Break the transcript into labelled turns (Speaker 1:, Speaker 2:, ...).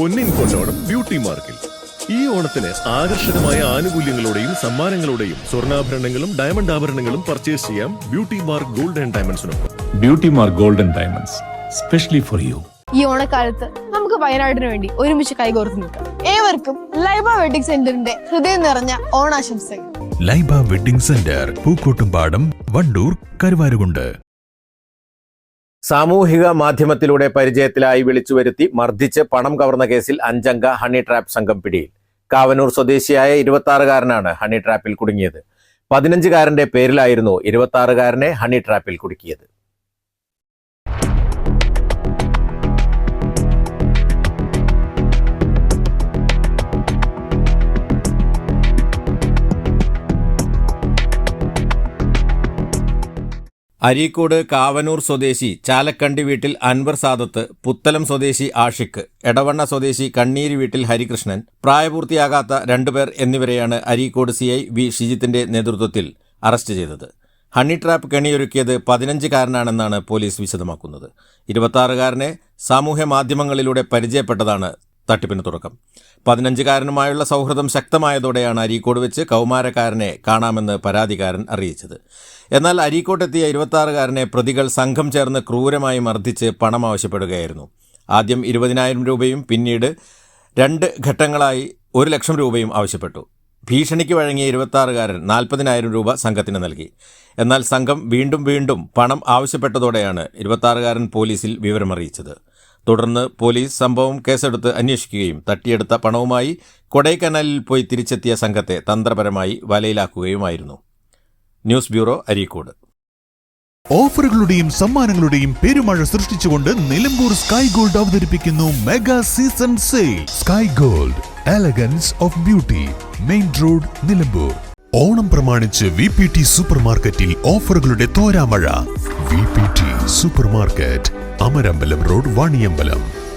Speaker 1: പൊന്നിൻ കൊണ്ടോണം ബ്യൂട്ടി മാർക്കിൽ. ഈ ഓണത്തിന് ആകർഷകമായ ആനുകൂല്യങ്ങളോടെയും സമ്മാനങ്ങളോടെയും സ്വർണാഭരണങ്ങളും ഡയമണ്ട് ആഭരണങ്ങളും പർച്ചേസ് ചെയ്യാം beauty mark gold and ഡയമണ്ട്സിനൊപ്പം.
Speaker 2: Beauty mark gold and diamonds specially for you
Speaker 3: ഈ ഓണക്കാലത്ത് നമുക്ക് വയനാടിന് വേണ്ടി ഒരുമിച്ച് കൈകോർത്ത് നിൽക്കാം. ഏവർക്കും ലൈബ വെഡിങ് സെന്ററിന്റെ ഹൃദയം നിറഞ്ഞ ഓണാശംസകൾ.
Speaker 4: Laiba wedding centre Pookkottumpadam Wandoor Karuvarakundu.
Speaker 5: സാമൂഹിക മാധ്യമത്തിലൂടെ പരിചയത്തിലായി വിളിച്ചു വരുത്തി മർദ്ദിച്ച് പണം കവർന്ന കേസിൽ അഞ്ചംഗ ഹണി ട്രാപ്പ് സംഘം പിടിയിൽ. കാവനൂർ സ്വദേശിയായ ഇരുപത്തി ഹണി ട്രാപ്പിൽ കുടുങ്ങിയത്. പതിനഞ്ചുകാരന്റെ പേരിലായിരുന്നു ഇരുപത്തി ഹണി ട്രാപ്പിൽ കുടുക്കിയത്. അരീക്കോട് കാവനൂർ സ്വദേശി ചാലക്കണ്ടി വീട്ടിൽ അൻവർ സാദത്ത് പുത്തലം സ്വദേശി ആഷിഖ് എടവണ്ണ സ്വദേശി കണ്ണീരി വീട്ടിൽ ഹരികൃഷ്ണൻ പ്രായപൂർത്തിയാകാത്ത രണ്ടുപേർ എന്നിവരെയാണ് അരീക്കോട് സി ഐ വി ഷിജിത്തിന്റെ നേതൃത്വത്തിൽ അറസ്റ്റ് ചെയ്തത്. ഹണി ട്രാപ്പ് കെണിയൊരുക്കിയത് പതിനഞ്ചുകാരനാണെന്നാണ് പോലീസ് വിശദമാക്കുന്നത്. ഇരുപത്തിയാറുകാരനെ സാമൂഹ്യ മാധ്യമങ്ങളിലൂടെ പരിചയപ്പെട്ടതാണ് തട്ടിപ്പിന് തുടക്കം. പതിനഞ്ചുകാരനുമായുള്ള സൗഹൃദം ശക്തമായതോടെയാണ് അരീക്കോട് വെച്ച് കൗമാരക്കാരനെ കാണാമെന്ന് പരാതിക്കാരൻ അറിയിച്ചത്. എന്നാൽ അരീക്കോട്ടെത്തിയ ഇരുപത്തിയാറുകാരനെ പ്രതികൾ സംഘം ചേർന്ന് ക്രൂരമായി മർദ്ദിച്ച് പണം ആവശ്യപ്പെടുകയായിരുന്നു. ആദ്യം ഇരുപതിനായിരം രൂപയും പിന്നീട് രണ്ട് ഘട്ടങ്ങളായി ഒരു ലക്ഷം രൂപയും ആവശ്യപ്പെട്ടു. ഭീഷണിക്ക് വഴങ്ങിയ ഇരുപത്തിയാറുകാരൻ നാൽപ്പതിനായിരം രൂപ സംഘത്തിന് നൽകി. എന്നാൽ സംഘം വീണ്ടും വീണ്ടും പണം ആവശ്യപ്പെട്ടതോടെയാണ് ഇരുപത്തിയാറുകാരൻ പോലീസിൽ വിവരമറിയിച്ചത്. തുടർന്ന് പോലീസ് സംഭവം കേസെടുത്ത് അന്വേഷിക്കുകയും തട്ടിയെടുത്ത പണവുമായി കൊടൈക്കനാലിൽ പോയി തിരിച്ചെത്തിയ സംഘത്തെ തന്ത്രപരമായി വലയിലാക്കുകയുമായിരുന്നു. News bureau Areekode.
Speaker 4: ഓഫറുകളുടെയും സമ്മാനങ്ങളുടെയും പെരുമഴ സൃഷ്ടിച്ചുകൊണ്ട് നിലമ്പൂർ സ്കൈ ഗോൾഡ് അവതരിപ്പിക്കുന്നു mega season sale. Sky gold elegance of beauty main road Nilambur. Onam പ്രമാണിച്ച് വി പി ടി സൂപ്പർ മാർക്കറ്റിൽ ഓഫറുകളുടെ തോരാമഴ. V P T supermarket Amarambalam road Vaniyambalam.